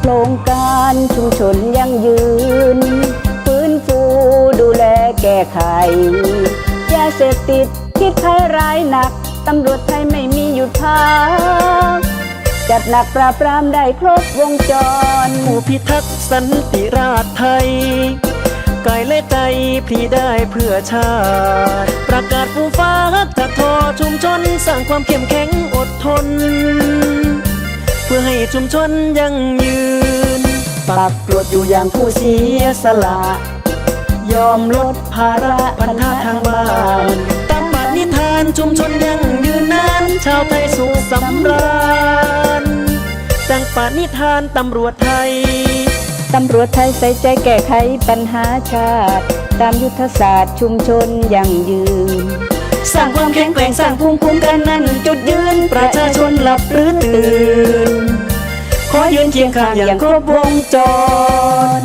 โครงการชุมชนยั่งยืนฟื้นฟูดูแลแก้ไขยาเสพติดคิษภัยร้ายหนัก ตำรวจไทยไม่มีหยุดพัก จัดหนักปราบปรามได้ครบวงจร หมู่พิทักษ์สันติราษฎร์ไทยกายและใจพี่ได้เพื่อชาติ ประกาศผู้ฟ้าตะทอชุมชน สร้างความเข้มแข็งอดทน พื่อให้ชุมชนยั่งยืนปักกรดอยู่อย่างผู้เสียสละ ยอมลดภาระพันธะทางบ้านตามปณิธานชุมชนยั่งยืนนานชาวไทยสุขสำราญดังปณิธานตำรวจไทย ตำรวจไทยใส่ใจแก้ไขปัญหาชาติ ตามยุทธศาสตร์ชุมชนยั่งยืน สร้างความแข็งแกร่งสร้างภูมิคุ้มกันนั้นจุดยืน ประชาชนหลับหรือตื่นขอยืน เคียงข้างอย่างครบวงจร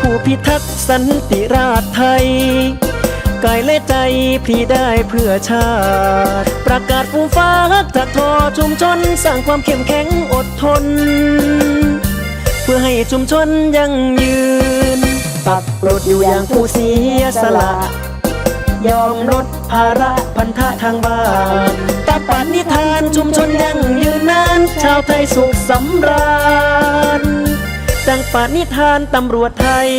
ผู้พิทักษ์สันติราษฎร์ไทย กายและใจพลีได้เพื่อชาติ ประกาศฟูฟ้าจากทอชุมชน สร้างความเข้มแข็งอดทน เพื่อให้ชุมชนยั่งยืน ปักกรดอยู่อย่างผู้เสียสละ ยอมลดภาระพันธะทางบ้านตาปานิธานชุมชนยั่งยืนนานชาวไทยสุขสำราญดังปานิธานตำรวจไทย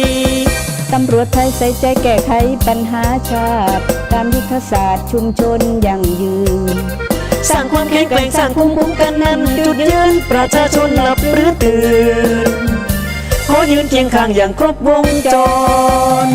ตำรวจไทยใส่ใจแก้ไขปัญหาชาติ ตามยุทธศาสตร์ชุมชนอย่างยืน สร้างความแข็งแกร่งสร้างภูมิคุ้มกันนั้นจุดยืนประชาชนหลับหรือตื่น ขอยืนเคียงข้างอย่างครบวงจร